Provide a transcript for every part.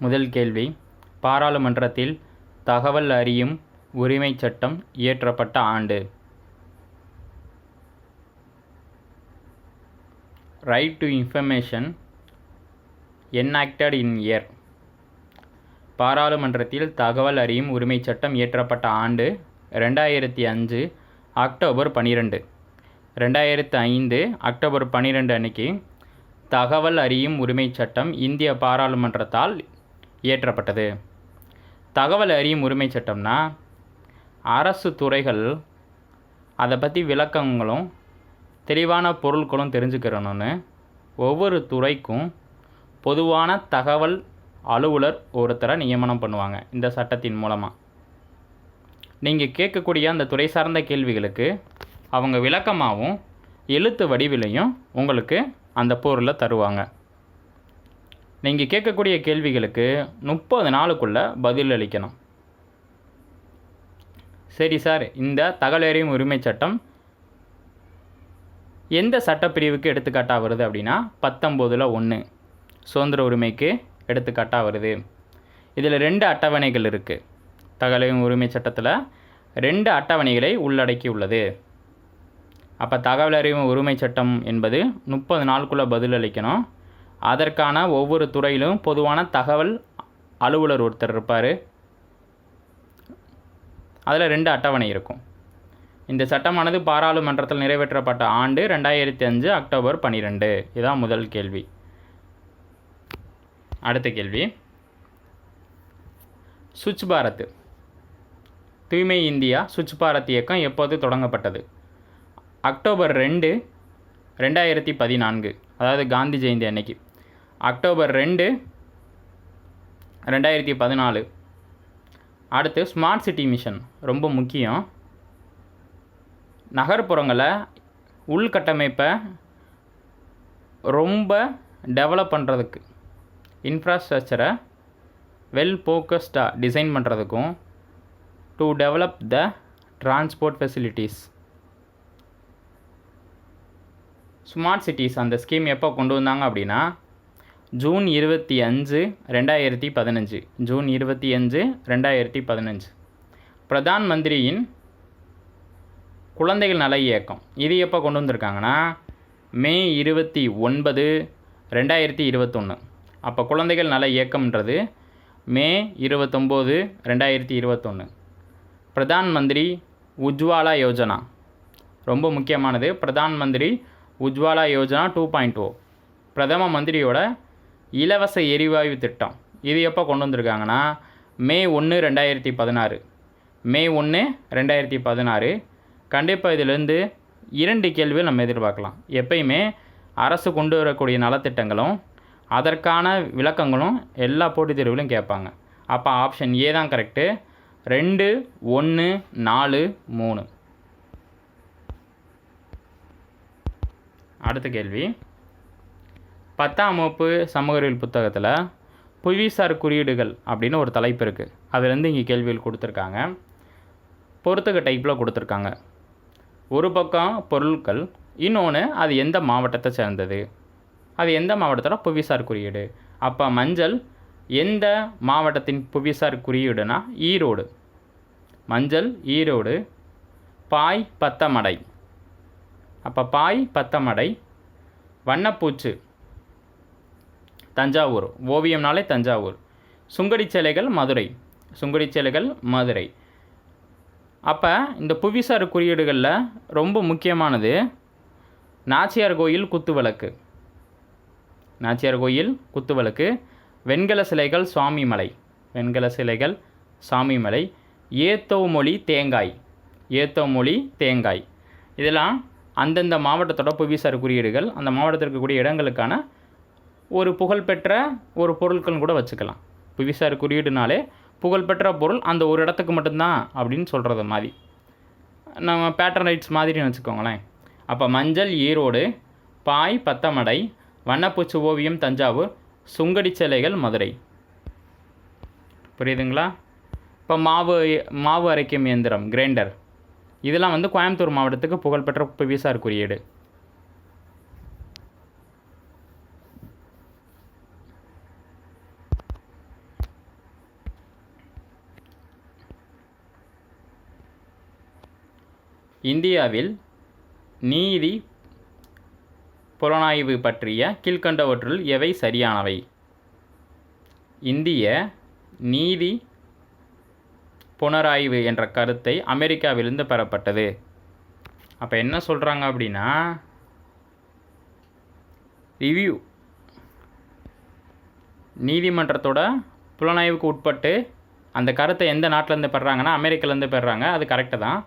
முதல் கேள்வி. பாராளுமன்றத்தில் தகவல் அறியும் உரிமைச் சட்டம் இயற்றப்பட்ட ஆண்டு. Right to information enacted in year பாராளுமன்றத்தில் தகவல் அறியும் உரிமைச் சட்டம் இயற்றப்பட்ட ஆண்டு ரெண்டாயிரத்தி அஞ்சு அக்டோபர் பன்னிரெண்டு ரெண்டாயிரத்து ஐந்து அக்டோபர் பன்னிரெண்டு அன்னைக்கு தகவல் அறியும் உரிமைச் சட்டம் இந்திய பாராளுமன்றத்தால் இயற்றப்பட்டது. தகவல் அறியும் உரிமைச் சட்டம்னா அரசு துறைகள் அதை பற்றி விளக்கங்களும் தெளிவான பொருட்களும் தெரிஞ்சுக்கிறணும்னு ஒவ்வொரு துறைக்கும் பொதுவான தகவல் அலுவலர் ஒருத்தரை நியமனம் பண்ணுவாங்க இந்த சட்டத்தின் மூலமாக நீங்கள் கேட்கக்கூடிய அந்த துறை சார்ந்த கேள்விகளுக்கு அவங்க விளக்கமாகவும் எழுத்து வடிவிலையும் உங்களுக்கு அந்த பொருளை தருவாங்க. நீங்கள் கேட்கக்கூடிய கேள்விகளுக்கு முப்பது நாளுக்குள்ளே பதில் அளிக்கணும். சரி சார் இந்த தகவல் உரிமை உரிமைச் சட்டம் எந்த சட்டப்பிரிவுக்கு எடுத்துக்காட்டாக வருது அப்படின்னா பத்தொம்போதில் ஒன்று சுதந்திர உரிமைக்கு எடுத்துக்காட்டாக வருது. இதில் ரெண்டு அட்டவணைகள் இருக்குது தகவல் உரிமை சட்டத்தில் ரெண்டு அட்டவணைகளை உள்ளடக்கி உள்ளது அப்போ தகவல் அறிவு உரிமை சட்டம் என்பது முப்பது நாளுக்குள்ளே பதில் அளிக்கணும். அதற்கான ஒவ்வொரு துறையிலும் பொதுவான தகவல் அலுவலர் ஒருத்தர் இருப்பார். அதில் ரெண்டு அட்டவணை இருக்கும். இந்த சட்டமானது பாராளுமன்றத்தில் நிறைவேற்றப்பட்ட ஆண்டு ரெண்டாயிரத்தி அஞ்சு அக்டோபர் பன்னிரெண்டு இதுதான் முதல் கேள்வி. அடுத்த கேள்வி. சுவிட்ச் பாரத். தூய்மை இந்தியா சுவிட்ச் பாரத் இயக்கம் எப்போது தொடங்கப்பட்டது? அக்டோபர் ரெண்டு ரெண்டாயிரத்தி பதினான்கு. அதாவது காந்தி ஜெயந்தி அன்னைக்கு. அக்டோபர் ரெண்டு ரெண்டாயிரத்தி பதினாலு. அடுத்து ஸ்மார்ட் சிட்டி மிஷன் ரொம்ப முக்கியம். நகர்ப்புறங்களை உள்கட்டமைப்பை ரொம்ப டெவலப் பண்ணுறதுக்கு இன்ஃப்ராஸ்ட்ரக்சரை வெல் ஃபோக்கஸ்டாக டிசைன் பண்ணுறதுக்கும் to develop the transport facilities smart cities அந்த ஸ்கீம் எப்போ கொண்டு வந்தாங்க அப்படின்னா ஜூன் இருபத்தி அஞ்சு ரெண்டாயிரத்தி பதினஞ்சு. ஜூன் இருபத்தி அஞ்சு ரெண்டாயிரத்தி பதினஞ்சு. பிரதான் மந்திரியின் குழந்தைகள் நல இயக்கம். இது எப்போ கொண்டு வந்திருக்காங்கன்னா மே இருபத்தி ஒன்பது ரெண்டாயிரத்தி இருபத்தொன்று அப்போ குழந்தைகள் நல இயக்கம்ன்றது மே இருபத்தொம்போது ரெண்டாயிரத்தி இருபத்தொன்று பிரதான் மந்திரி உஜ்வாலா யோஜனா. ரொம்ப முக்கியமானது Pradhan Mantri Ujjwala Yojana two point O. பிரதம மந்திரியோட இலவச எரிவாயு திட்டம். இது எப்போ கொண்டு வந்திருக்காங்கன்னா மே ஒன்று ரெண்டாயிரத்தி பதினாறு. மே ஒன்று ரெண்டாயிரத்தி பதினாறு. கண்டிப்பாக இதிலேருந்து இரண்டு கேள்விகள் நம்ம எதிர்பார்க்கலாம். எப்பயுமே அரசு கொண்டு வரக்கூடிய நலத்திட்டங்களும் அதற்கான விளக்கங்களும் எல்லா போட்டித் தேர்வுலையும் கேட்பாங்க. அப்போ ஆப்ஷன் ஏ தான் கரெக்டு ரெண்டு ஒன்று நாலு மூணு. அடுத்த கேள்வி. பத்தாம் வகுப்பு சமூக அறிவியல் புத்தகத்தில் புவிசார் குறியீடுகள் அப்படின்னு ஒரு தலைப்பு இருக்குது அதுலேருந்து இங்கே கேள்விகள் கொடுத்துருக்காங்க. பொறுத்துக்க டைப்பில் கொடுத்துருக்காங்க. ஒரு பக்கம் பொருட்கள் இன்னொன்று அது எந்த மாவட்டத்தை சேர்ந்தது? அது எந்த மாவட்டத்தோட புவிசார் குறியீடு? அப்போ மஞ்சள் எந்த மாவட்டத்தின் புவிசார் குறியீடுனா ஈரோடு. மஞ்சள் ஈரோடு. பாய் பத்தமடை. அப்போ பாய் பத்தமடை. வண்ணப்பூச்சு. தஞ்சாவூர். ஓவியம்னாலே தஞ்சாவூர். சுங்கடி சேலைகள் மதுரை. சுங்கடி சேலைகள் மதுரை. அப்போ இந்த புவிசார் குறியீடுகளில் ரொம்ப முக்கியமானது நாச்சியார் கோயில் குத்துவிளக்கு. நாச்சியார் கோயில் குத்துவிளக்கு. வெண்கல சிலைகள் சுவாமி மலை வெண்கல சிலைகள் சாமி மலை ஏத்தோ மொழி தேங்காய். ஏத்தோ மொழி தேங்காய். இதெல்லாம் அந்தந்த மாவட்டத்தோட புவிசார் குறியீடுகள். அந்த மாவட்டத்தில் இருக்கக்கூடிய இடங்களுக்கான ஒரு புகழ்பெற்ற ஒரு பொருட்கள் கூட வச்சுக்கலாம். புவிசார் குறியீடுனாலே புகழ்பெற்ற பொருள் அந்த ஒரு இடத்துக்கு மட்டும்தான் அப்படின்னு சொல்கிறது மாதிரி. நம்ம பேட்டர்ன் ரைட்ஸ் மாதிரின்னு வச்சுக்கோங்களேன். அப்போ மஞ்சள் ஈரோடு பாய் பத்தமடை வண்ணப்பூச்சி ஓவியம் தஞ்சாவூர் சுங்கடி சிலைகள் மதுரை. புரியுதுங்களா? இப்போ மாவு மாவு அரைக்கும் இயந்திரம் கிரைண்டர் இதெல்லாம் வந்து கோயம்புத்தூர் மாவட்டத்துக்கு புகழ்பெற்ற புவிசார் குறியீடு. இந்தியாவில் நீதி புலனாய்வு பற்றிய கீழ்க்கண்டவற்றுள் எவை சரியானவை? இந்திய நீதி புனராய்வு என்ற கருத்தை அமெரிக்காவிலிருந்து பெறப்பட்டது. அப்போ என்ன சொல்கிறாங்க அப்படின்னா ரிவ்யூ நீதிமன்றத்தோட புலனாய்வுக்கு உட்பட்டு அந்த கருத்தை எந்த நாட்டிலேருந்து பெறாங்கன்னா அமெரிக்காலேருந்து பெறாங்க. அது கரெக்டு தான்.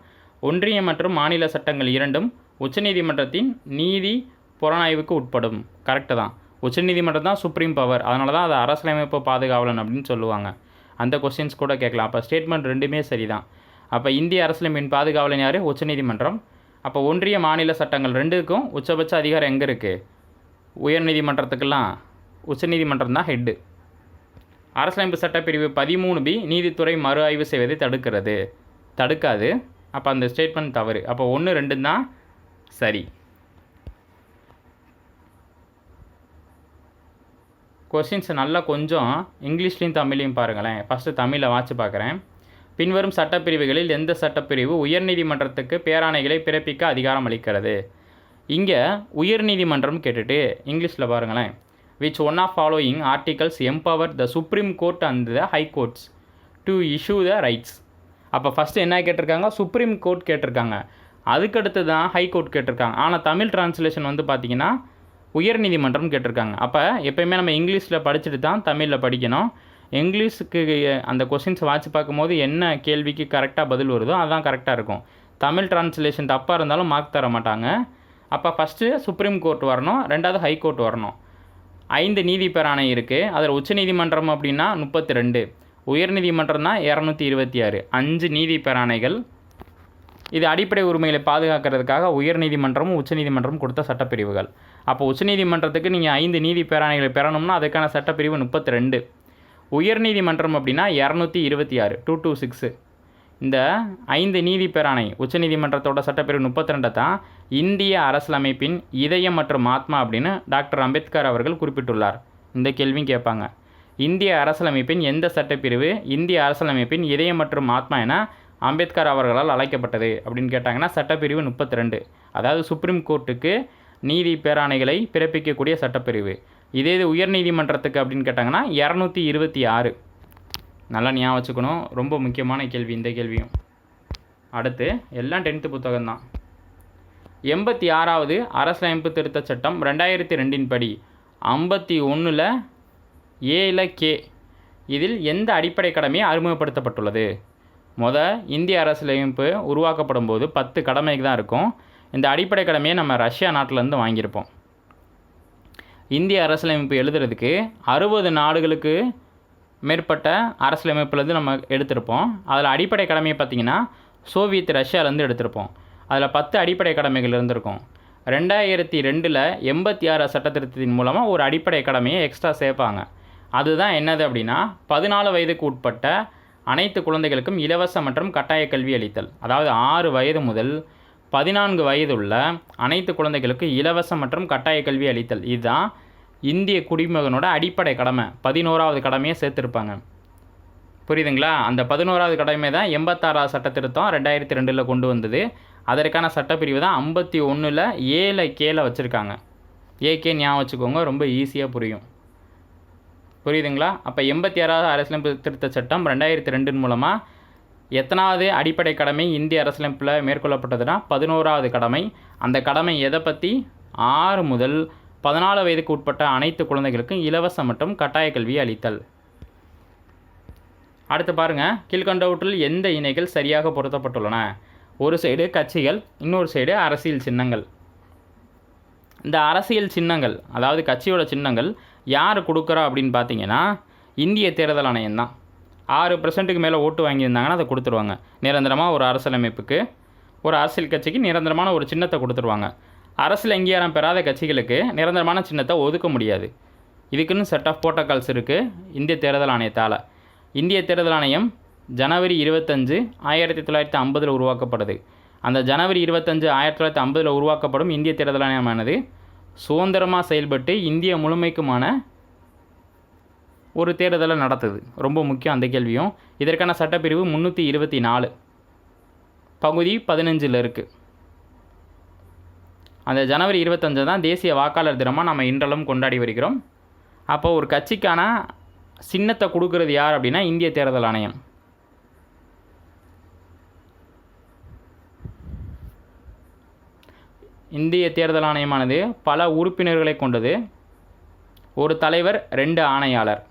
ஒன்றிய மற்றும் மாநில சட்டங்கள் இரண்டும் உச்சநீதிமன்றத்தின் நீதி புலனாய்வுக்கு உட்படும். கரெக்டு தான். உச்சநீதிமன்றம் தான் சுப்ரீம் பவர் அதனால தான் அதை அரசியலமைப்பு பாதுகாவலன் அப்படின்னு சொல்லுவாங்க. அந்த கொஸ்டின்ஸ் கூட கேட்கலாம். அப்போ ஸ்டேட்மெண்ட் ரெண்டுமே சரிதான். அப்போ இந்திய அரசியலமைப்பின் பாதுகாவலன் யார்? உச்சநீதிமன்றம். அப்போ ஒன்றிய மாநில சட்டங்கள் ரெண்டுக்கும் உச்சபட்ச அதிகாரம் எங்கே இருக்குது உயர்நீதிமன்றத்துக்கெல்லாம். உச்சநீதிமன்றம் தான் ஹெட்டு அரசியலமைப்பு சட்டப்பிரிவு பதிமூணு பி நீதித்துறை மறு ஆய்வு செய்வதை தடுக்கிறது. தடுக்காது. அப்போ அந்த ஸ்டேட்மெண்ட் தவறு. அப்போ ஒன்று ரெண்டு தான் சரி. கொஸ்டின்ஸை நல்லா கொஞ்சம் இங்கிலீஷ்லேயும் தமிழ்லையும் பாருங்களேன். ஃபஸ்ட்டு தமிழில் வாட்சி பார்க்குறேன் பின்வரும் சட்டப்பிரிவுகளில் எந்த சட்டப்பிரிவு உயர்நீதிமன்றத்துக்கு பேராணைகளை பிறப்பிக்க அதிகாரம் அளிக்கிறது? இங்கே உயர்நீதிமன்றம் கேட்டுட்டு இங்கிலீஷில் பாருங்களேன். Which one of following articles empower the supreme court and the high courts to issue the rights அப்போ ஃபஸ்ட்டு என்ன கேட்டிருக்காங்க? சுப்ரீம் கோர்ட் கேட்டிருக்காங்க. அதுக்கடுத்து தான் ஹை கோர்ட் கேட்டிருக்காங்க. ஆனால் தமிழ் டிரான்ஸ்லேஷன் வந்து பார்த்திங்கன்னா உயர்நீதிமன்றம் கேட்டிருக்காங்க. அப்போ எப்பயுமே நம்ம இங்கிலீஷில் படிச்சுட்டு தான் தமிழில் படிக்கணும். இங்கிலீஷுக்கு அந்த கொஸ்டின்ஸ் வாட்சி பார்க்கும்போது என்ன கேள்விக்கு கரெக்டாக பதில் வருதோ அதான் கரெக்டாக இருக்கும். தமிழ் டிரான்ஸ்லேஷன் தப்பாக இருந்தாலும் மார்க் தர மாட்டாங்க. அப்போ ஃபஸ்ட்டு சுப்ரீம் கோர்ட் வரணும். ரெண்டாவது ஹை கோர்ட் வரணும். ஐந்து நீதி பேராணை இருக்குது அதில் உச்சநீதிமன்றம் அப்படின்னா முப்பத்தி ரெண்டு. உயர்நீதிமன்றம் தான் இரநூத்தி இருபத்தி ஆறு. அஞ்சு நீதி பேராணைகள் இது அடிப்படை உரிமைகளை பாதுகாக்கிறதுக்காக உயர்நீதிமன்றமும் உச்சநீதிமன்றமும் கொடுத்த சட்டப்பிரிவுகள். அப்போ உச்சநீதிமன்றத்துக்கு நீங்கள் ஐந்து நீதி பேராணைகளை பெறணும்னா அதுக்கான சட்டப்பிரிவு முப்பத்தி ரெண்டு உயர்நீதிமன்றம் அப்படின்னா இரநூத்தி இருபத்தி ஆறு டூ டூ சிக்ஸு இந்த ஐந்து நீதி பேராணை உச்சநீதிமன்றத்தோட சட்டப்பிரிவு முப்பத்தி ரெண்டை தான் இந்திய அரசியலமைப்பின் இதயம் மற்றும் ஆத்மா அப்படின்னு டாக்டர் அம்பேத்கர் அவர்கள் குறிப்பிட்டுள்ளார். இந்த கேள்வியும் கேட்பாங்க. இந்திய அரசியலமைப்பின் எந்த சட்டப்பிரிவு இந்திய அரசியலமைப்பின் இதயம் மற்றும் ஆத்மா என அம்பேத்கர் அவர்களால் அழைக்கப்பட்டது அப்படின்னு கேட்டாங்கன்னா சட்டப்பிரிவு முப்பத்தி ரெண்டு அதாவது சுப்ரீம் கோர்ட்டுக்கு நீதி பேராணைகளை பிறப்பிக்கக்கூடிய சட்டப்பிரிவு. இதே இது உயர்நீதிமன்றத்துக்கு அப்படின்னு கேட்டாங்கன்னா இரநூத்தி இருபத்தி ஆறு. நல்லா ஞாபகம் வச்சுக்கணும். ரொம்ப முக்கியமான கேள்வி இந்த கேள்வியும். அடுத்து எல்லாம் டென்த்து புத்தகம்தான். எண்பத்தி ஆறாவது அரசியலமைப்பு திருத்தச் சட்டம் ரெண்டாயிரத்தி ரெண்டின் படி. ஐம்பத்தி ஒன்றில் ஏல கே. இதில் எந்த அடிப்படை கடமை அறிமுகப்படுத்தப்பட்டுள்ளது. முத இந்திய அரசியலமைப்பு உருவாக்கப்படும் போது பத்து கடமைக்கு தான் இருக்கும். இந்த அடிப்படை கடமையை நம்ம ரஷ்யா நாட்டிலேருந்து வாங்கியிருப்போம். இந்திய அரசியலமைப்பு எழுதுறதுக்கு அறுபது நாடுகளுக்கு மேற்பட்ட அரசியலமைப்புலேருந்து நம்ம எடுத்திருப்போம். அதில் அடிப்படை கடமையை பார்த்திங்கன்னா சோவியத் ரஷ்யாவிலேருந்து எடுத்திருப்போம். அதில் பத்து அடிப்படை கடமைகள் இருந்திருக்கும். ரெண்டாயிரத்தி ரெண்டில் எண்பத்தி ஆறு சட்டத்திருத்தத்தின் மூலமாக ஒரு அடிப்படை கடமையை எக்ஸ்ட்ரா சேர்ப்பாங்க. அதுதான் என்னது அப்படின்னா பதினாலு வயதுக்கு உட்பட்ட அனைத்து குழந்தைகளுக்கும் இலவச மற்றும் கட்டாய கல்வி அளித்தல். அதாவது ஆறு வயது முதல் பதினான்கு வயதுள்ள அனைத்து குழந்தைகளுக்கு இலவச மற்றும் கட்டாய கல்வி அளித்தல். இதுதான் இந்திய குடிமகனோட அடிப்படை கடமை. பதினோராவது கடமையை சேர்த்துருப்பாங்க. புரியுதுங்களா? அந்த பதினோராவது கடமை தான் எண்பத்தாறாவது சட்ட திருத்தம் ரெண்டாயிரத்தி ரெண்டில் கொண்டு வந்தது. அதற்கான சட்டப்பிரிவு தான் ஐம்பத்தி ஒன்றில் ஏழை கேல வச்சுருக்காங்க. ஏகே ஞாபகம் வச்சுக்கோங்க ரொம்ப ஈஸியாக புரியும். புரியுதுங்களா? அப்போ எண்பத்தி ஆறாவது அரசியலமைப்பு திருத்த சட்டம் ரெண்டாயிரத்தி ரெண்டின் மூலமாக எத்தனாவது அடிப்படை கடமை இந்திய அரசியலமைப்பில் மேற்கொள்ளப்பட்டதுன்னா பதினோராவது கடமை. அந்த கடமை எதை பற்றி ஆறு முதல் பதினாலு வயதுக்கு உட்பட்ட அனைத்து குழந்தைகளுக்கும் இலவச மற்றும் கட்டாய கல்வி அளித்தல். அடுத்து பாருங்கள் கீழ்கண்டவற்றில் எந்த இணைகள் சரியாக பொருத்தப்பட்டுள்ளன? ஒரு சைடு கட்சிகள் இன்னொரு சைடு அரசியல் சின்னங்கள். இந்த அரசியல் சின்னங்கள் அதாவது கட்சியோட சின்னங்கள் யார் கொடுக்குறா அப்படின்னு பார்த்தீங்கன்னா இந்திய தேர்தல் ஆணையம் தான். ஆறு பர்சன்ட்டுக்கு மேலே ஓட்டு வாங்கியிருந்தாங்கன்னா அதை கொடுத்துருவாங்க. நிரந்தரமாக ஒரு அரசியலமைப்புக்கு ஒரு அரசியல் கட்சிக்கு நிரந்தரமான ஒரு சின்னத்தை கொடுத்துருவாங்க. அரசியல் அங்கீகாரம் பெறாத கட்சிகளுக்கு நிரந்தரமான சின்னத்தை ஒதுக்க முடியாது. இதுக்குன்னு செட் ஆஃப் புரோட்டோகால்ஸ் இருக்குது இந்திய தேர்தல் ஆணையத்தால். இந்திய தேர்தல் ஆணையம் ஜனவரி இருபத்தஞ்சு ஆயிரத்தி தொள்ளாயிரத்தி ஐம்பதில் உருவாக்கப்படுது. அந்த ஜனவரி இருபத்தஞ்சு ஆயிரத்தி தொள்ளாயிரத்தி ஐம்பதில் உருவாக்கப்படும் இந்திய தேர்தல் ஆணையமானது சுதந்திரமாக செயல்பட்டு இந்திய முழுமைக்குமான ஒரு தேர்தலை நடத்துது. ரொம்ப முக்கியம் அந்த கேள்வியும். இதற்கான சட்டப்பிரிவு முந்நூற்றி இருபத்தி நாலு. பகுதி பதினஞ்சில் இருக்குது அந்த ஜனவரி இருபத்தஞ்சு தான் தேசிய வாக்காளர் தினமாக நம்ம இன்றளவும் கொண்டாடி வருகிறோம். அப்போ ஒரு கட்சிக்கான சின்னத்தை கொடுக்கறது யார் அப்படின்னா இந்திய தேர்தல் ஆணையம். இந்திய தேர்தல் ஆணையமானது பல உறுப்பினர்களை கொண்டது. ஒரு தலைவர் ரெண்டு ஆணையாளர்.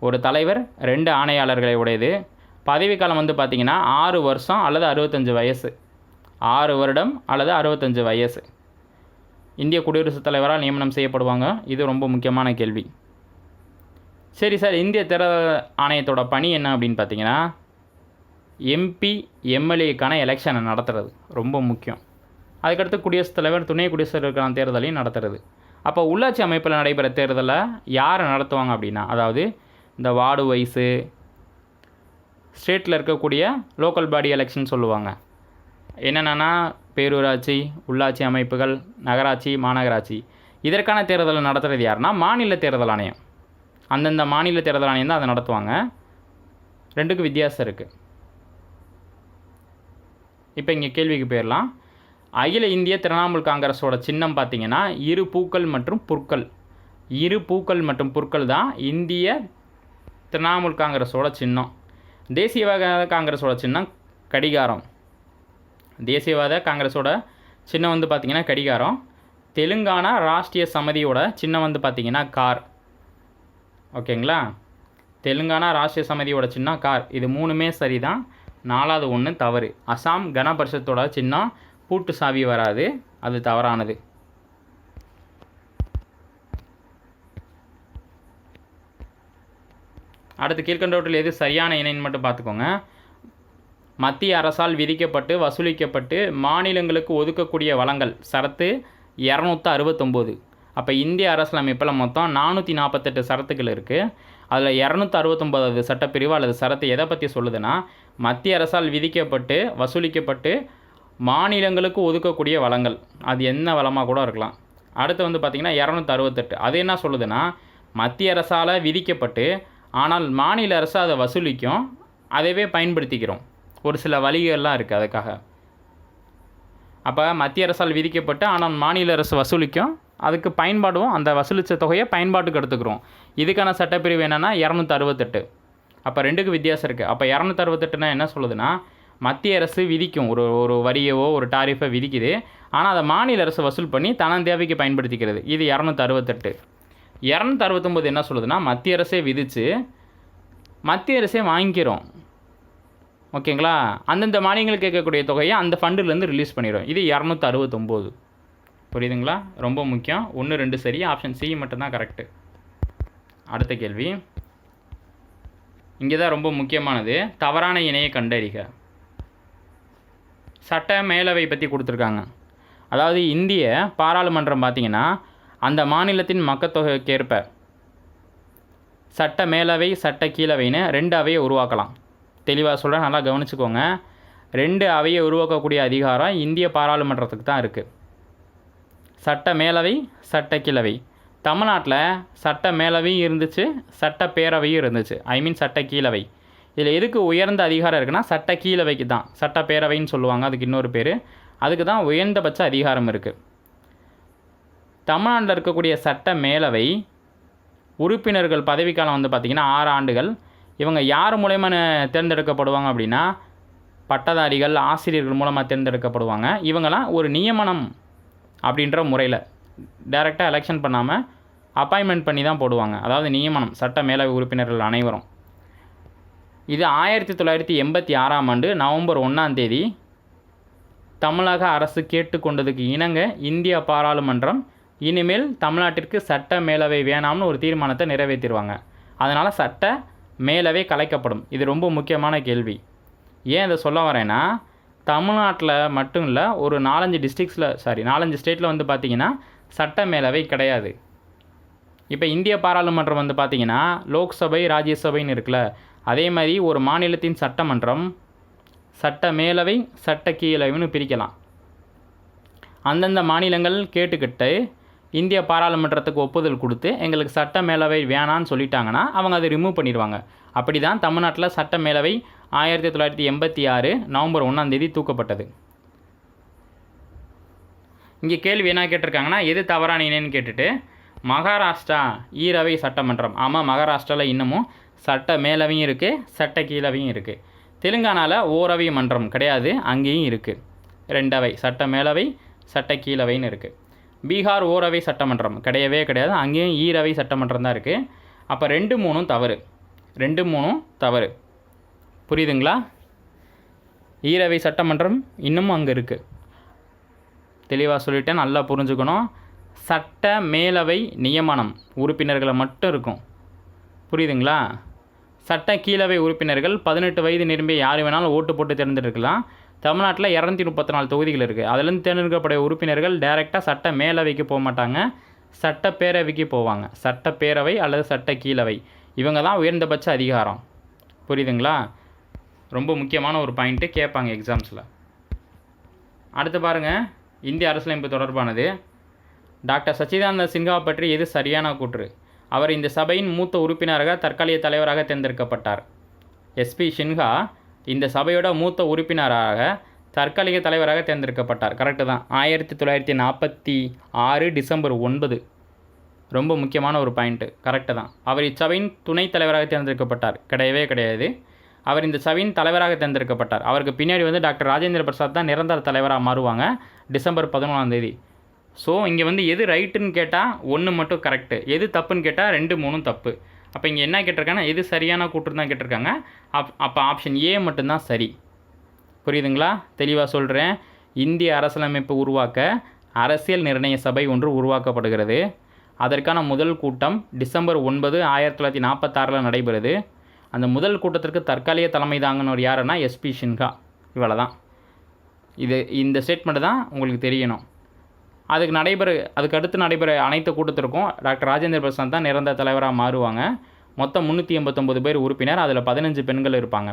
ஒரு தலைவர் ரெண்டு ஆணையாளர்களை உடையது. பதவிக்காலம் வந்து பார்த்திங்கன்னா ஆறு வருஷம் அல்லது அறுபத்தஞ்சு வயசு. ஆறு வருடம் அல்லது அறுபத்தஞ்சு வயசு. இந்திய குடியரசுத் தலைவரால் நியமனம் செய்யப்படுவாங்க? இது ரொம்ப முக்கியமான கேள்வி. சரி சார் இந்திய தேர்தல் ஆணையத்தோட பணி என்ன அப்படின்னு பார்த்தீங்கன்னா எம்பி எம்எல்ஏக்கான எலெக்ஷனை நடத்துறது. ரொம்ப முக்கியம். அதுக்கடுத்து குடியரசுத் தலைவர் துணை குடியரசுத் தலைவருக்கான தேர்தலையும் நடத்துறது. அப்போ உள்ளாட்சி அமைப்பில் நடைபெற தேர்தலை யார் நடத்துவாங்க அப்படின்னா அதாவது இந்த வார்டு வைஸு ஸ்டேட்டில் இருக்கக்கூடிய லோக்கல் பாடி எலெக்ஷன் சொல்லுவாங்க. என்னென்னா பேரூராட்சி உள்ளாட்சி அமைப்புகள் நகராட்சி மாநகராட்சி. இதற்கான தேர்தலை நடத்துகிறது யாருன்னா மாநில தேர்தல் ஆணையம். அந்தந்த மாநில தேர்தல் ஆணையம் தான் அதை நடத்துவாங்க. ரெண்டுக்கும் வித்தியாசம் இருக்குது இப்போ இங்கே கேள்விக்கு போயிடலாம். அகில இந்திய திரிணாமுல் காங்கிரஸோட சின்னம் பார்த்திங்கன்னா இரு பூக்கள் மற்றும் புற்கள். இரு பூக்கள் மற்றும் புற்கள் தான் இந்திய திரிணாமுல் காங்கிரஸோட சின்னம். தேசியவாத காங்கிரஸோட சின்னம் கடிகாரம். தேசியவாத காங்கிரஸோட சின்னம் வந்து பார்த்திங்கன்னா கடிகாரம். தெலுங்கானா ராஷ்ட்ரிய சமதியோட சின்னம் வந்து பார்த்திங்கன்னா கார். ஓகேங்களா? தெலுங்கானா ராஷ்ட்ரிய சமதியோட சின்னம் கார். இது மூணுமே சரி தான் நாலாவது ஒன்று தவறு. அசாம் கன பரிஷத்தோட சின்னம் பூட்டு சாவி வராது அது தவறானது. அடுத்து கீழ்கண்டவற்றில் எது சரியான இணைன்னு மட்டும் பார்த்துக்கோங்க. மத்திய அரசால் விதிக்கப்பட்டு வசூலிக்கப்பட்டு மாநிலங்களுக்கு ஒதுக்கக்கூடிய வளங்கள் சரத்து இரநூத்தி அறுபத்தொம்போது அப்போ இந்திய அரசியலமைப்பில் மொத்தம் நானூற்றி நாற்பத்தெட்டு சரத்துக்கள் இருக்குது அதில் இரநூத்தி அறுபத்தொம்போதாவது சட்டப்பிரிவு அல்லது சரத்து எதை பற்றி சொல்லுதுன்னா மத்திய அரசால் விதிக்கப்பட்டு வசூலிக்கப்பட்டு மாநிலங்களுக்கு ஒதுக்கக்கூடிய வளங்கள். அது என்ன வளமாக கூட இருக்கலாம். அடுத்து வந்து பார்த்திங்கன்னா இரநூத்தி அறுபத்தெட்டு அது என்ன சொல்லுதுன்னா மத்திய அரசால் விதிக்கப்பட்டு ஆனால் மாநில அரசு அதை வசூலிக்கும் அதைவே பயன்படுத்திக்கிறோம். ஒரு சில வழிகள்லாம் இருக்குது அதுக்காக. அப்போ மத்திய அரசால் விதிக்கப்பட்டு ஆனால் மாநில அரசு வசூலிக்கும் அதுக்கு பயன்பாடும் அந்த வசூலித்த தொகையை பயன்பாட்டுக்கு எடுத்துக்கிறோம். இதுக்கான சட்டப்பிரிவு என்னென்னா இரநூத்தி அறுபத்தெட்டு அப்போ ரெண்டுக்கு வித்தியாசம் இருக்குது அப்போ இரநூத்தி அறுபத்தெட்டுனா என்ன சொல்லுதுன்னா மத்திய அரசு விதிக்கும். ஒரு ஒரு வரியவோ ஒரு டாரிஃபை விதிக்குது. ஆனால் அதை மாநில அரசு வசூல் பண்ணி தனது தேவைக்கு பயன்படுத்திக்கிறது. இது இரநூத்தி அறுபத்தெட்டு இரநூத்தி அறுபத்தொம்போது என்ன சொல்லுதுன்னா மத்திய அரசே விதித்து மத்திய அரசே வாங்கிக்கிறோம். ஓகேங்களா? அந்தந்த மானியங்கள் கேட்கக்கூடிய தொகையை அந்த ஃபண்டுலேருந்து ரிலீஸ் பண்ணிடும் இது இரநூத்தி அறுபத்தொம்போது புரியுதுங்களா? ரொம்ப முக்கியம். ஒன்று ரெண்டு சரி. ஆப்ஷன் சி மட்டும்தான் கரெக்டு அடுத்த கேள்வி. இங்கே தான் ரொம்ப முக்கியமானது. தவறான இணையை கண்டறிக. சட்ட மேலவை பற்றி கொடுத்துருக்காங்க. அதாவது இந்திய பாராளுமன்றம் பார்த்திங்கன்னா அந்த மாநிலத்தின் மக்கத்தொகைக்கேற்ப சட்ட மேலவை சட்ட கீழவைன்னு ரெண்டு அவையை உருவாக்கலாம். தெளிவாக சொல்கிறேன் நல்லா கவனிச்சுக்கோங்க. ரெண்டு அவையை உருவாக்கக்கூடிய அதிகாரம் இந்திய பாராளுமன்றத்துக்கு தான் இருக்குது சட்ட மேலவை சட்ட கிழவை. தமிழ்நாட்டில் சட்ட மேலவையும் இருந்துச்சு சட்ட பேரவையும் இருந்துச்சு. ஐ மீன் சட்ட கீழவை. இதில் எதுக்கு உயர்ந்த அதிகாரம் இருக்குன்னா சட்ட கீழவைக்கு தான் சட்டப்பேரவைன்னு சொல்லுவாங்க அதுக்கு இன்னொரு பேர். அதுக்கு தான் உயர்ந்தபட்ச அதிகாரம் இருக்குது தமிழ்நாட்டில் இருக்கக்கூடிய சட்ட மேலவை உறுப்பினர்கள் பதவிக்காலம் வந்து பார்த்திங்கன்னா ஆறு ஆண்டுகள். இவங்க யார் மூலயமா தேர்ந்தெடுக்கப்படுவாங்க அப்படின்னா பட்டதாரிகள் ஆசிரியர்கள் மூலமாக தேர்ந்தெடுக்கப்படுவாங்க. இவங்கெல்லாம் ஒரு நியமனம் அப்படின்ற முறையில் டைரெக்டாக எலெக்ஷன் பண்ணாமல் அப்பாயின்மெண்ட் பண்ணி தான் போடுவாங்க. அதாவது நியமனம் சட்ட மேலவை உறுப்பினர்கள் அனைவரும். இது ஆயிரத்தி தொள்ளாயிரத்தி எண்பத்தி ஆறாம் ஆண்டு நவம்பர் ஒன்றாம் தேதி. தமிழக அரசு கேட்டுக்கொண்டதுக்கு இணங்க இந்திய பாராளுமன்றம் இனிமேல் தமிழ்நாட்டிற்கு சட்ட மேலவை வேணாம்னு ஒரு தீர்மானத்தை நிறைவேற்றிடுவாங்க அதனால் சட்ட மேலவை கலைக்கப்படும். இது ரொம்ப முக்கியமான கேள்வி. ஏன் இதை சொல்ல வரேன்னா தமிழ்நாட்டில் மட்டும் இல்லை ஒரு நாலஞ்சு டிஸ்ட்ரிக்ஸில் சாரி நாலஞ்சு ஸ்டேட்டில் வந்து பார்த்திங்கன்னா சட்ட மேலவை கிடையாது. இப்போ இந்திய பாராளுமன்றம் வந்து பார்த்திங்கன்னா லோக்சபை ராஜ்யசபைன்னு இருக்குல்ல அதே மாதிரி ஒரு மாநிலத்தின் சட்டமன்றம் சட்ட மேலவை சட்ட கீழவைன்னு பிரிக்கலாம். அந்தந்த மாநிலங்கள் கேட்டுக்கிட்டு இந்திய பாராளுமன்றத்துக்கு ஒப்புதல் கொடுத்து எங்களுக்கு சட்ட மேலவை வேணான்னு சொல்லிட்டாங்கன்னா அவங்க அதை ரிமூவ் பண்ணிடுவாங்க. அப்படி தான் தமிழ்நாட்டில் சட்ட மேலவை ஆயிரத்தி தொள்ளாயிரத்தி எண்பத்தி ஆறு நவம்பர் ஒன்றாந்தேதி தூக்கப்பட்டது. இங்கே கேள்வி என்ன கேட்டிருக்காங்கன்னா எது தவறான இணைன்னு கேட்டுட்டு மகாராஷ்டிரா ஈரவை சட்டமன்றம். ஆமாம் மகாராஷ்டிராவில் இன்னமும் சட்ட மேலவையும் இருக்குது சட்ட கீழவையும் இருக்குது தெலுங்கானாவில் ஓரவை மன்றம் கிடையாது அங்கேயும் இருக்குது ரெண்டவை சட்ட மேலவை சட்ட கீழவைன்னு இருக்குது பீகார் ஓரவை சட்டமன்றம் கிடையவே கிடையாது அங்கேயும் ஈரவை சட்டமன்றம் தான் இருக்குது அப்போ ரெண்டு மூணும் தவறு. ரெண்டு மூணும் தவறு. புரியுதுங்களா? ஈரவை சட்டமன்றம் இன்னமும் அங்கே இருக்குது தெளிவாக சொல்லிட்டேன் நல்லா புரிஞ்சுக்கணும். சட்ட மேலவை நியமனம் உறுப்பினர்களை மட்டும் இருக்கும். புரியுதுங்களா? சட்ட கீழவை உறுப்பினர்கள் பதினெட்டு வயது நிரம்பிய யார் வேணாலும் ஓட்டு போட்டு தேர்ந்தெடுக்கலாம். தமிழ்நாட்டில் இரநூத்தி முப்பத்தி நாலு தொகுதிகள் இருக்குது அதுலேருந்து தேர்ந்தெடுக்கப்படைய உறுப்பினர்கள் டைரெக்டாக சட்ட மேலவைக்கு போக மாட்டாங்க. சட்டப்பேரவைக்கு போவாங்க. சட்டப்பேரவை அல்லது சட்ட கீழவை. இவங்க தான் உயர்ந்தபட்ச அதிகாரம். புரியுதுங்களா? ரொம்ப முக்கியமான ஒரு பாயிண்ட்டு கேட்பாங்க எக்ஸாம்ஸில் அடுத்து பாருங்கள் இந்திய அரசியலமைப்பு தொடர்பானது. டாக்டர் சச்சிதானந்த சின்ஹா பற்றி எது சரியான கூற்று? அவர் இந்த சபையின் மூத்த உறுப்பினராக தற்காலிக தலைவராக தேர்ந்தெடுக்கப்பட்டார். எஸ்பி சின்ஹா இந்த சபையோட மூத்த உறுப்பினராக தற்காலிக தலைவராக தேர்ந்தெடுக்கப்பட்டார். கரெக்டு தான். ஆயிரத்தி தொள்ளாயிரத்தி நாற்பத்தி ஆறு டிசம்பர் ஒன்பது. ரொம்ப முக்கியமான ஒரு பாயிண்ட்டு கரெக்டு தான். அவர் இச்சபையின் துணைத் தலைவராக தேர்ந்தெடுக்கப்பட்டார். கிடையவே கிடையாது. அவர் இந்த சபையின் தலைவராக தேர்ந்தெடுக்கப்பட்டார். அவருக்கு பின்னாடி வந்து டாக்டர் ராஜேந்திர பிரசாத் தான் நிரந்தர தலைவராக மாறுவாங்க டிசம்பர் பதினொன்றாம் தேதி. ஸோ இங்கே வந்து எது ரைட்டுன்னு கேட்டால் ஒன்று மட்டும் கரெக்டு எது தப்புன்னு கேட்டால் ரெண்டு மூணும் தப்பு. அப்போ இங்கே என்ன கேட்டிருக்காங்கன்னா எது சரியான கூற்று தான் கேட்டிருக்காங்க. அப் அப்போ ஆப்ஷன் ஏ மட்டும்தான் சரி. புரியுதுங்களா? தெளிவாக சொல்கிறேன் இந்திய அரசியலமைப்பு உருவாக்க அரசியல் நிர்ணய சபை ஒன்று உருவாக்கப்படுகிறது. அதற்கான முதல் கூட்டம் டிசம்பர் ஒன்பது ஆயிரத்தி தொள்ளாயிரத்தி நாற்பத்தாறில் நடைபெறுது. அந்த முதல் கூட்டத்திற்கு தற்காலிக தலைமை தாங்கினவர் யாருன்னா எஸ்பி ஷின்ஹா இவ்வளோ தான் இது இந்த ஸ்டேட்மெண்ட்டு தான் உங்களுக்கு தெரியணும். அதுக்கு நடைபெற அதுக்கு அடுத்து நடைபெற அனைத்து கூட்டத்திற்கும் டாக்டர் ராஜேந்திர பிரசாத் தான் நிரந்தர தலைவராக மாறுவாங்க. மொத்தம் முந்நூற்றி எண்பத்தொம்பது பேர் உறுப்பினர் அதில் பதினஞ்சு பெண்கள் இருப்பாங்க.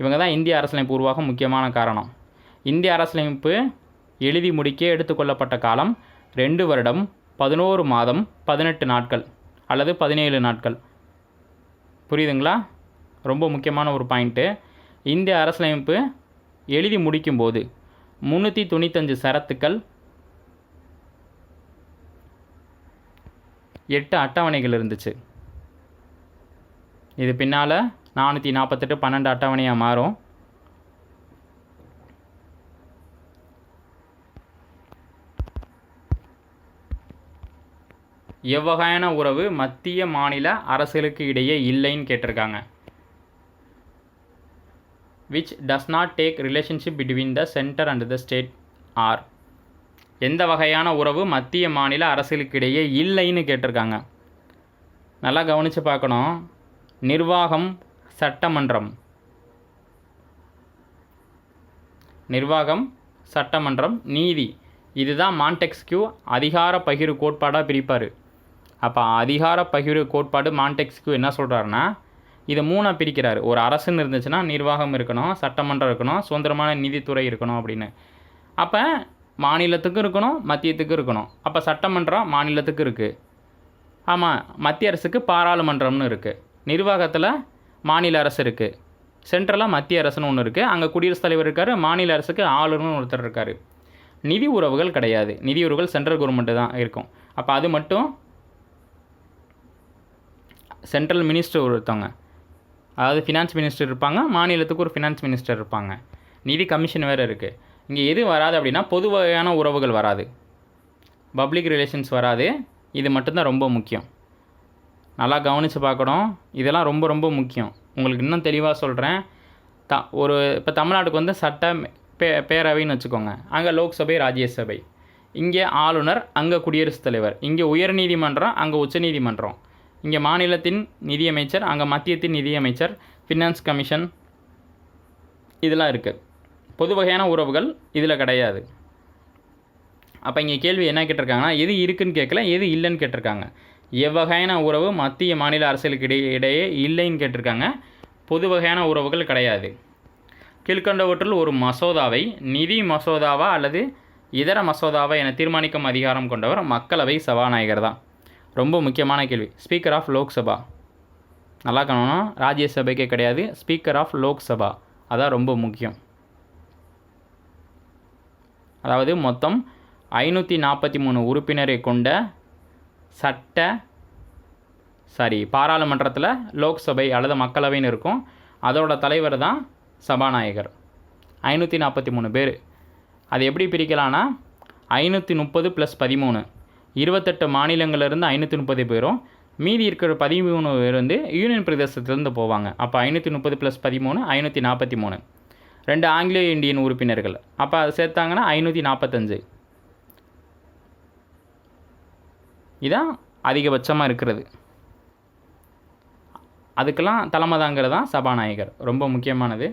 இவங்க தான் இந்திய அரசியலமைப்பு உருவாக முக்கியமான காரணம். இந்திய அரசியலமைப்பு எழுதி முடிக்க எடுத்துக்கொள்ளப்பட்ட காலம் ரெண்டு வருடம் பதினோரு மாதம் பதினெட்டு நாட்கள் அல்லது பதினேழு நாட்கள். புரியுதுங்களா? ரொம்ப முக்கியமான ஒரு பாயிண்ட்டு இந்திய அரசியலமைப்பு எழுதி முடிக்கும்போது முந்நூற்றி தொண்ணூத்தஞ்சு சரத்துக்கள் எட்டு அட்டவணைகள் இருந்துச்சு. இது பின்னால் நானூற்றி நாற்பத்தெட்டு பன்னெண்டு அட்டவணையாக மாறும். எவ்வகையான உறவு மத்திய மாநில அரசுகளுக்கு இடையே இல்லைன்னு கேட்டிருக்காங்க. Which does not take relationship between the centre and the state or எந்த வகையான உறவு மத்திய மாநில அரசுகளுக்கிடையே இல்லைன்னு கேட்டிருக்காங்க. நல்லா கவனித்து பார்க்கணும். நிர்வாகம் சட்டமன்றம். நிர்வாகம் சட்டமன்றம் நீதி. இதுதான் மான்டெக்ஸ்கியூ அதிகார பகிர்வு கோட்பாடாக பிரிப்பார். அப்போ அதிகார பகிர்வு கோட்பாடு மான்டெக்ஸ்கியூ என்ன சொல்கிறாருன்னா இதை மூணாக பிரிக்கிறார். ஒரு அரசுன்னு இருந்துச்சுன்னா நிர்வாகம் இருக்கணும் சட்டமன்றம் இருக்கணும் சுதந்திரமான நீதித்துறை இருக்கணும் அப்படின்னு. அப்போ மாநிலத்துக்கும் இருக்கணும் மத்தியத்துக்கும் இருக்கணும். அப்போ சட்டமன்றம் மாநிலத்துக்கு இருக்குது ஆமாம் மத்திய அரசுக்கு பாராளுமன்றம்னு இருக்குது நிர்வாகத்தில் மாநில அரசு இருக்குது சென்ட்ரலாக மத்திய அரசுன்னு ஒன்று இருக்குது அங்கே குடியரசுத் தலைவர் இருக்கார் மாநில அரசுக்கு ஆளுநர்னு ஒருத்தர் இருக்கார். நிதி உறவுகள் கிடையாது. நிதி உறவுகள் சென்ட்ரல் கவர்மெண்ட்டு தான் இருக்கும். அப்போ அது மட்டும் சென்ட்ரல் மினிஸ்டர் ஒருத்தவங்க. அதாவது ஃபினான்ஸ் மினிஸ்டர் இருப்பாங்க மாநிலத்துக்கு ஒரு ஃபினான்ஸ் மினிஸ்டர் இருப்பாங்க. நிதி கமிஷன் வேறு இருக்குது இங்கே எது வராது அப்படின்னா பொது வகையான உறவுகள் வராது. பப்ளிக் ரிலேஷன்ஸ் வராது. இது மட்டும்தான் ரொம்ப முக்கியம். நல்லா கவனித்து பார்க்கணும். இதெல்லாம் ரொம்ப ரொம்ப முக்கியம். உங்களுக்கு இன்னும் தெளிவாக சொல்கிறேன் த ஒரு இப்போ தமிழ்நாட்டுக்கு வந்து சட்ட பே பேரவைன்னு வச்சுக்கோங்க. அங்கே லோக்சபை ராஜ்யசபை. இங்கே ஆளுநர் அங்கே குடியரசுத் தலைவர். இங்கே உயர்நீதிமன்றம் அங்கே உச்சநீதிமன்றம். இங்கே மாநிலத்தின் நிதியமைச்சர் அங்கே மத்தியத்தின் நிதியமைச்சர் ஃபினான்ஸ் கமிஷன் இதெல்லாம் இருக்குது பொது வகையான உறவுகள் இதில் கிடையாது. அப்போ இங்கே கேள்வி என்ன கேட்டிருக்காங்கன்னா எது இருக்குன்னு கேட்கல எது இல்லைன்னு கேட்டிருக்காங்க. எவ்வகையான உறவு மத்திய மாநில அரசுகளுக்கு இடையே இடையே இல்லைன்னு கேட்டிருக்காங்க. பொது வகையான உறவுகள் கிடையாது. கீழ்கண்டவற்றில் ஒரு மசோதாவை நிதி மசோதாவா அல்லது இதர மசோதாவா என தீர்மானிக்கும் அதிகாரம் கொண்டவர் மக்களவை சபாநாயகர் தான். ரொம்ப முக்கியமான கேள்வி. ஸ்பீக்கர் ஆஃப் லோக்சபா நல்லா காணணும் ராஜ்யசபைக்கே கிடையாது. ஸ்பீக்கர் ஆஃப் லோக்சபா அதான் ரொம்ப முக்கியம். அதாவது மொத்தம் ஐநூற்றி நாற்பத்தி மூணு உறுப்பினரை கொண்ட சட்ட சாரி பாராளுமன்றத்தில் லோக்சபை அல்லது மக்களவைன்னு இருக்கும். அதோட தலைவர் தான் சபாநாயகர். ஐநூற்றி நாற்பத்தி மூணு பேர். அது எப்படி பிரிக்கலான்னா ஐநூற்றி முப்பது ப்ளஸ் பதிமூணு. இருபத்தெட்டு மாநிலங்கள்லேருந்து ஐநூற்றி முப்பது பேரும் மீதி இருக்கிற பதிமூணு பேர் வந்து யூனியன் பிரதேசத்துலேருந்து போவாங்க. அப்போ ஐநூற்றி முப்பது ப்ளஸ் பதிமூணு ஐநூற்றி நாற்பத்தி மூணு. ரெண்டு ஆங்கிலோ இந்தியன் உறுப்பினர்கள். அப்போ அதை சேர்த்தாங்கன்னா ஐநூற்றி நாற்பத்தஞ்சு இதான் அதிகபட்சமாக இருக்கிறது. அதுக்கெல்லாம் தலைமை தாங்கிறது தான் சபாநாயகர். ரொம்ப முக்கியமானது.